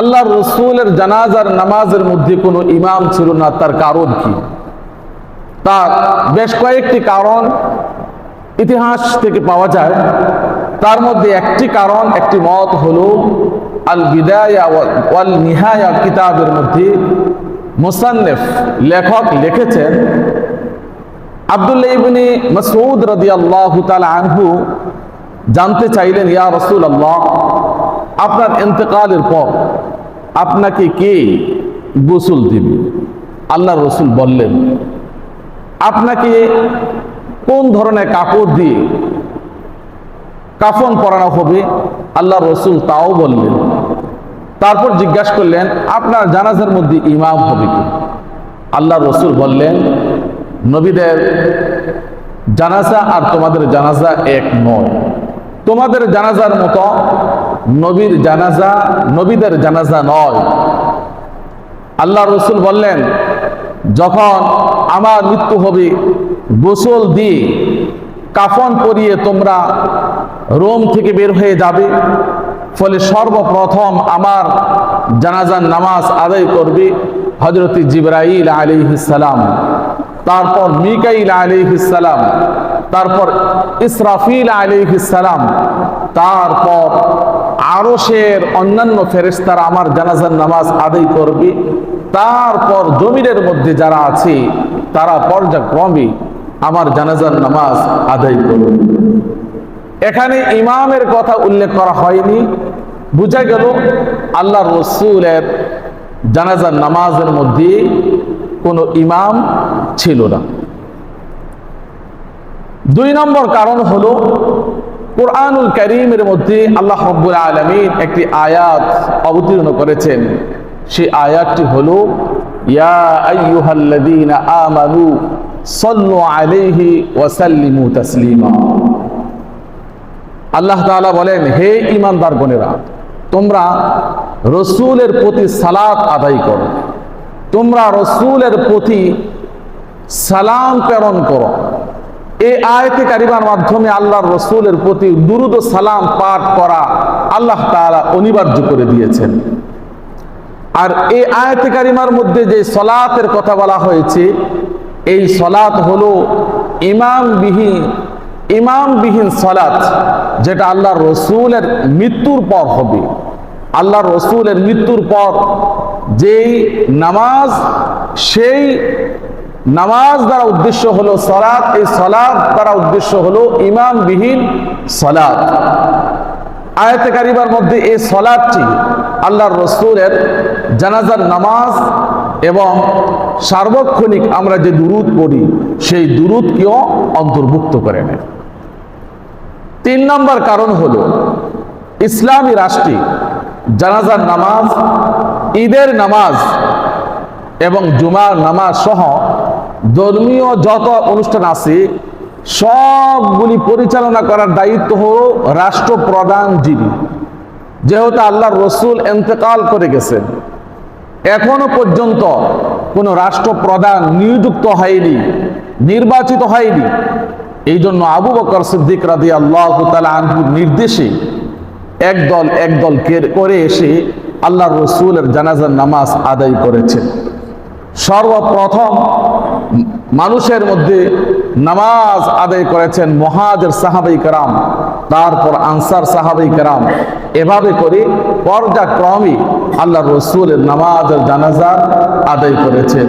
আল্লাহ রসুলের জানাজার নামাজের মধ্যে কোনো ইমাম ছিল না, তার কারণ কি? তার বেশ কয়েকটি কারণ ইতিহাস থেকে পাওয়া যায়। তার মধ্যে একটি কারণ, একটি মত হলো আল বিদায়া ওয়াল নিহায়া কিতাবের মধ্যে মুসান্নেফ লেখক লিখেছেন, আবদুল্লাহ ইবনি মাসউদ রাদিয়াল্লাহু তাআলা আনহু জানতে চাইলেন, ইয়া রাসূল আল্লাহ আপনার ইন্তেকালের পর আপনাকে কে গোসল দিবে? আল্লাহ রসুল বললেন, আপনাকে কোন ধরনের কাপড় দিয়ে কাফন পরানো হবে? আল্লাহ রসুল তাও বললেন। তারপর জিজ্ঞাসা করলেন, আপনার জানাজার মধ্যে ইমাম হবে কি? আল্লাহ রসুল বললেন, নবীদের জানাজা আর তোমাদের জানাজা এক নয়। তোমাদের জানাজার মতো নবীর জানাজা নবীদের জানাজা নয়। আল্লাহ রসুল বললেন, যখন আমার মৃত্যু হবে, গোসল দিয়ে কাফন পরিয়ে তোমরা রোম থেকে বের হয়ে যাবে। ফলে সর্বপ্রথম আমার জানাজার নামাজ আদায় করবে হজরত জিব্রাইল আলী আলিহিসাল্লাম তারপর মিকাইল আলিহিসাল্লাম তারপর ইসরাফিল আলিহিসাল্লাম তারপর আরশের অন্যান্য ফেরেস্তারা আমার জানাজার নামাজ আদায় করবে। তারপর জমিনের মধ্যে যারা আছে, তারা পর্যায়ক্রমে আমার জানাজার নামাজ আদায় করবে। এখানে ইমামের কথা উল্লেখ করা হয়নি। বোঝা গেল আল্লাহ রসুলের জানাজার নামাজের মধ্যে কোনো ইমাম ছিল না। দুই নম্বর কারণ হলো, কোরআনুল করিমের মধ্যে আল্লাহ রব্বুল আলমিন একটি আয়াত অবতীর্ণ করেছেন। সেই আয়াতটি হলো আমানু আল্লাহ তাআলা বলেন, হে ইমানদার গণেরা তোমরা রসুলের প্রতি সালাত আদায় করো। তোমরা রসুলের প্রতি সালাম প্রেরণ করো। এই আয়তে কারিমার মাধ্যমে আল্লাহর রসুলের প্রতি দুরুদ সালাম পাঠ করা আল্লাহ তাআলা অনিবার্য করে দিয়েছেন। আর এই আয়তে কারিমার মধ্যে যে সলাতের কথা বলা হয়েছে, এই সলাত হলো ইমামবিহীন ইমামবিহীন সলাত, যেটা আল্লাহ রসুলের মৃত্যুর পর হবে। আল্লাহ রসুলের মৃত্যুর পর যেই নামাজ, সেই নামাজ দ্বারা উদ্দেশ্য হলো সলাৎ এই সলাৎ দ্বারা উদ্দেশ্য হলো ইমামবিহীন সলাৎ আয়তে কারিবার মধ্যে এই সলাদটি আল্লাহর রসুলের জানাজার নামাজ এবং সার্বক্ষণিক আমরা যে দুরুদ পড়ি, সেই দুরুদকেও অন্তর্ভুক্ত করে নেয়। তিন নম্বর কারণ হলো, ইসলামী রাষ্ট্রে জানাজার নামাজ ঈদের নামাজ এবং জুমার নামাজ সহ ধর্মীয় যত অনুষ্ঠান আছে, সবগুলি পরিচালনা করার দায়িত্ব হল রাষ্ট্রপ্রধান যিনি। যেহেতু আল্লাহর রসুল এন্তেকাল করে গেছেন, এখনও পর্যন্ত কোনো রাষ্ট্রপ্রধান নিযুক্ত হয়নি, নির্বাচিত হয়নি। এই জন্য আবু বকর সিদ্দিক রাদি আল্লাহ আনহুর নির্দেশে একদল একদল করে এসে আল্লাহর রসুলের জানাজার নামাজ আদায় করেছেন সর্বপ্রথম মানুষের মধ্যে নামাজ আদায় করেছেন মহাজের সাহাবাই কারাম, তারপর আনসার সাহাবাই কারাম। এভাবে করে পর্যাক্রমে আল্লাহ রসুলের নামাজের জানাজা আদায় করেছেন।